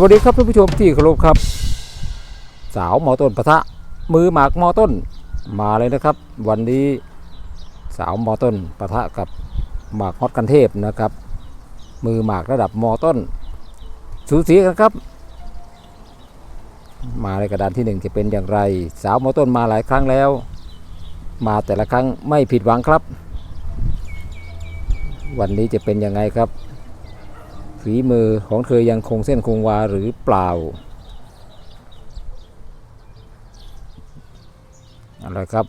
วัสดีครับท่านผู้ชมที่เคารพครับ สาวมอต้นปะทะมือหมากมอต้นมาเลยนะครับ วันนี้สาวมอต้นปะทะกับหมากฮอตกันเทพนะครับ มือหมากระดับมอต้น สูสีกันครับ มาในกระดานที่หนึ่งจะเป็นอย่างไร สาวมอต้นมาหลายครั้งแล้ว มาแต่ละครั้งไม่ผิดหวังครับ วันนี้จะเป็นยังไงครับ ฝีมือของเธอยังคงเส้นคงวาหรือเปล่าอะไรครับ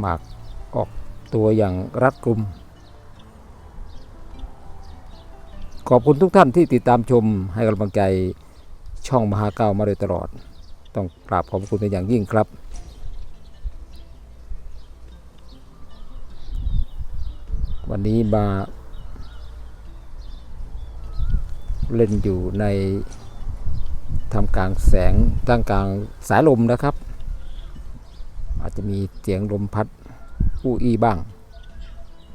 หมากออกตัวอย่างรัดกลุ่มขอบคุณทุกท่านที่ติดตามชมให้กำลังใจช่องมหาเก้ามาโดยตลอด ต้องกราบขอบคุณเป็นอย่างยิ่งครับ วันนี้มาเล่นอยู่ในทำกลางแสงตั้งกลางสายลมนะครับ อาจจะมีเสียงลมพัดอู้อี้บ้าง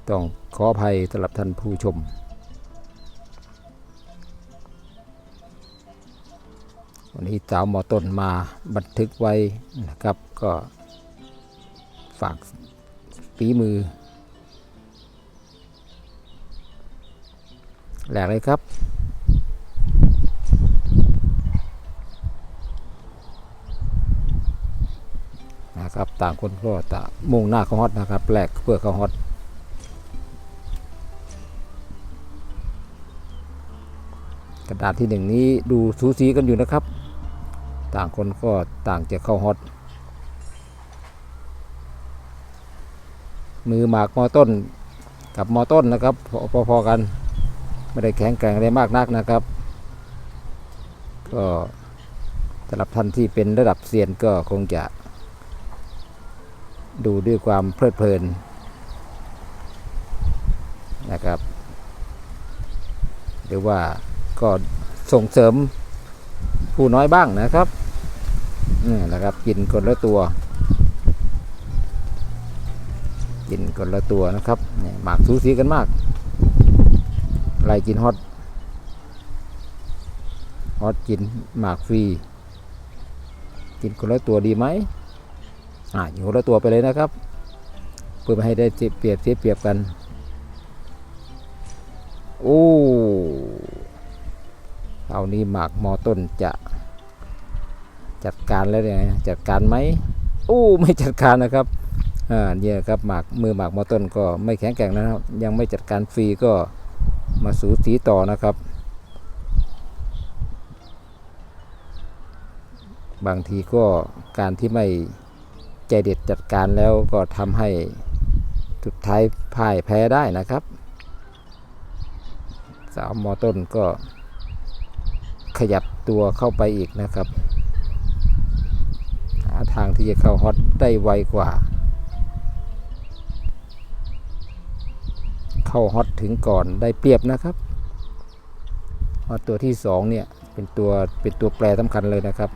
ต้องขออภัยสำหรับท่านผู้ชม วันนี้สาวหมอต้นมาบันทึกไว้นะครับก็ฝากฝีมือ แหลกเลยครับ นะครับ ต่างคนก็ต่างมุ่งหน้าเข้าฮอตนะครับแหลกเพื่อเข้าฮอตกระดาษที่หนึ่งนี้ดูสูสีกันอยู่นะครับ ต่างคนก็ต่างจะเข้าฮอตมือหมากมอต้นกับมอต้นนะครับพอๆกัน ไม่ได้แข็งแกร่งอะไรมากนักนะครับ ก็สำหรับท่านที่เป็นระดับเซียนก็คงจะดูด้วยความเพลิดเพลินนะครับ หรือว่าก็ส่งเสริมผู้น้อยบ้างนะครับนี่นะครับ กินคนละตัว กินคนละตัวนะครับนี่หมากสูสีกันมาก ไล่กินฮอตฮอตกินหมากฟรี กินคนละตัวดีไหมอ่าอยู่คนละตัวไปเลยนะครับ เพื่อไม่ให้ได้เปรียบเสียเปรียบกัน โอ้ครานี้หมากมอต้นจะจัดการแล้วเนี่ยจัดการไหมโอ้ไม่จัดการนะครับอ่าเนี่ยครับหมากมือหมากมอต้นก็ไม่แข็งแกร่งนะครับ ยังไม่จัดการฟรีก็ มาสูสีต่อนะครับ บางทีก็การที่ไม่ใจเด็ดจัดการแล้วก็ทำให้สุดท้ายพ่ายแพ้ได้นะครับสาวมอต้นก็ขยับตัวเข้าไปอีกนะครับ หาทางที่จะเข้าฮอตได้ไวกว่า เข้าฮอตถึงก่อนได้เปรียบนะครับฮอตตัวที่สองเนี่ยเป็นตัวเป็นตัวแปรสำคัญเลยนะครับ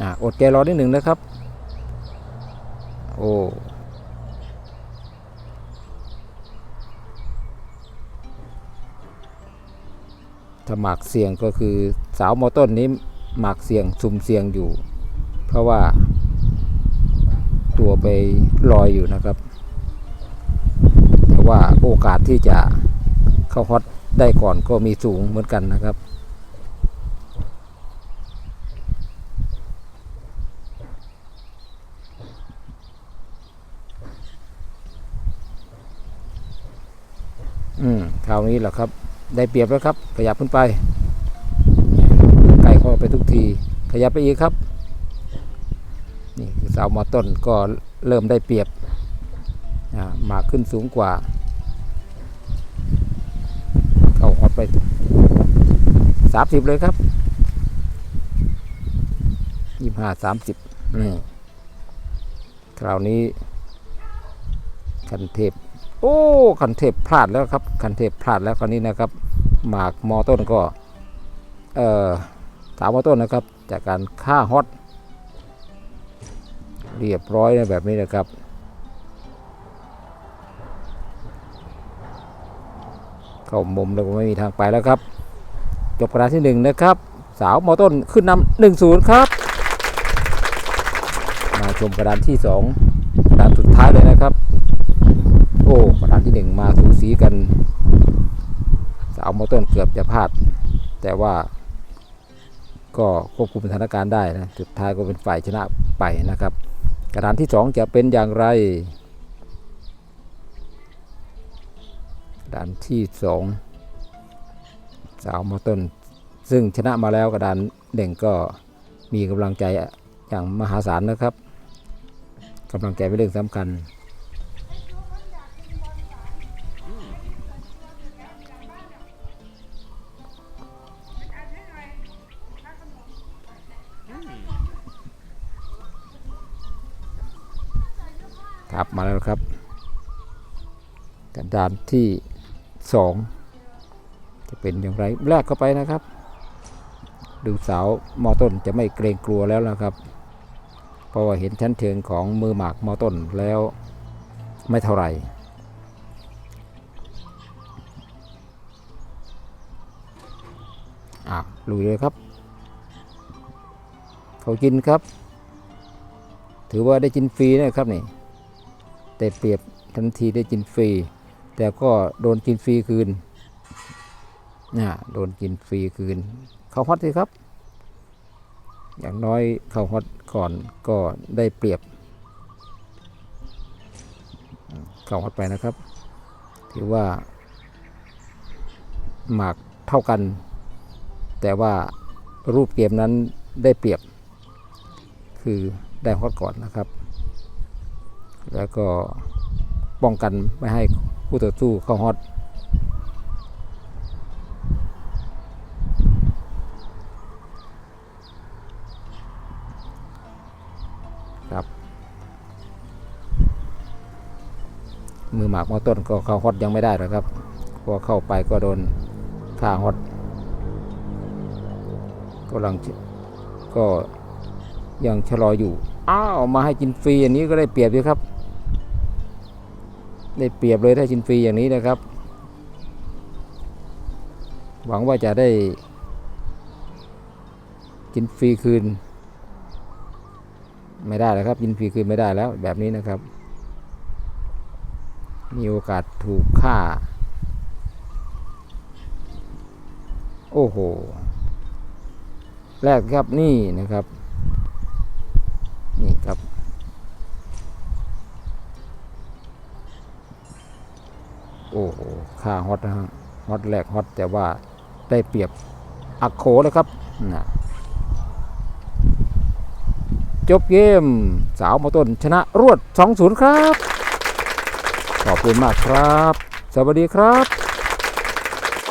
อ่าอดใจรอนิดหนึ่งนะครับ โอ้ถ้าหมากเสียงก็คือสาวมอต้นนี้หมากเสียงสุ่มเสียงอยู่ เพราะว่า ตัวไปลอยอยู่นะครับ แต่ว่าโอกาสที่จะเข้าฮอตได้ก่อนก็มีสูงเหมือนกันนะครับอืมคราวนี้แหละครับ ได้เปรียบแล้วครับ ขยับขึ้นไปใกล้เข้าไปทุกที ขยับไปอีกครับ นี่สาวมอต้นก็เริ่มได้เปรียบหมากขึ้นสูงกว่า เข้าฮอตไปสามสิบเลยครับยี่ห้าสามสิบนี่คราวนี้ คันเทพ โอ้คันเทพพลาดแล้วครับ คันเทพพลาดแล้วคราวนี้นะครับ หมากมอต้นก็ เอ่อสาวมอต้นนะครับ จากการฆ่าฮอต เรียบร้อยนะแบบนี้นะครับ เข้ามุมแล้วก็ไม่มีทางไปแล้วครับ จบกระดานที่หนึ่งนะครับ สาวมอต้นขึ้นนำหนึ่งศูนย์ครับ มาชมกระดานที่สองกระดานสุดท้ายเลยนะครับ โอ้กระดานที่หนึ่งมาสูสีกัน สาวมอต้นเกือบจะพลาด แต่ว่าก็ควบคุมสถานการณ์ได้นะ สุดท้ายก็เป็นฝ่ายชนะไปนะครับ กระดานที่สองจะเป็นอย่างไรกระดานที่สองสาวมอต้น ซึ่งชนะมาแล้วกระดานเด่งก็มีกำลังใจอย่างมหาศาลนะครับกำลังใจเป็นเรื่องสำคัญ ครับมาแล้วครับกระดานที่สองจะเป็นอย่างไรแรกเข้าไปนะครับ ดูสาวมอต้นจะไม่เกรงกลัวแล้วนะครับ เพราะว่าเห็นชั้นเชิงของมือหมากมอต้นแล้วไม่เท่าไหร่อะลุยเลยครับ เขากินครับ ถือว่าได้กินฟรีนะครับนี่ แต่เปรียบทันทีได้กินฟรี แต่ก็โดนกินฟรีคืนน่ะโดนกินฟรีคืนเข้าฮอตสิครับ อย่างน้อยเข้าฮอตก่อนก็ได้เปรียบเข้าฮอตไปนะครับถือว่าหมากเท่ากัน แต่ว่ารูปเกมนั้นได้เปรียบ คือได้ฮอตก่อนนะครับ แล้วก็ป้องกันไม่ให้คู่ต่อสู้เข้าฮอตครับมือหมากมอต้นก็เข้าฮอตยังไม่ได้หรอกครับพอเข้าไปก็โดนฆ่าฮอตก็ลังก็ยังชะลออยู่อ้าวมาให้กินฟรีอย่างนี้ก็ได้เปรียบด้วยครับ ได้เปรียบเลยถ้ากินฟรีอย่างนี้นะครับ หวังว่าจะได้กินฟรีคืน ไม่ได้แล้วครับ กินฟรีคืนไม่ได้แล้วแบบนี้นะครับ มีโอกาสถูกฆ่า โอ้โห แรกครับนี่นะครับ นี่ครับ โอ้โหค่าฮอตฮะฮอตแรกฮอตแต่ว่าได้เปรียบอักโขเลยครับนะจบเกมสาวมาต้นชนะรวด 2-0 ครับ ขอบคุณมากครับ สวัสดีครับ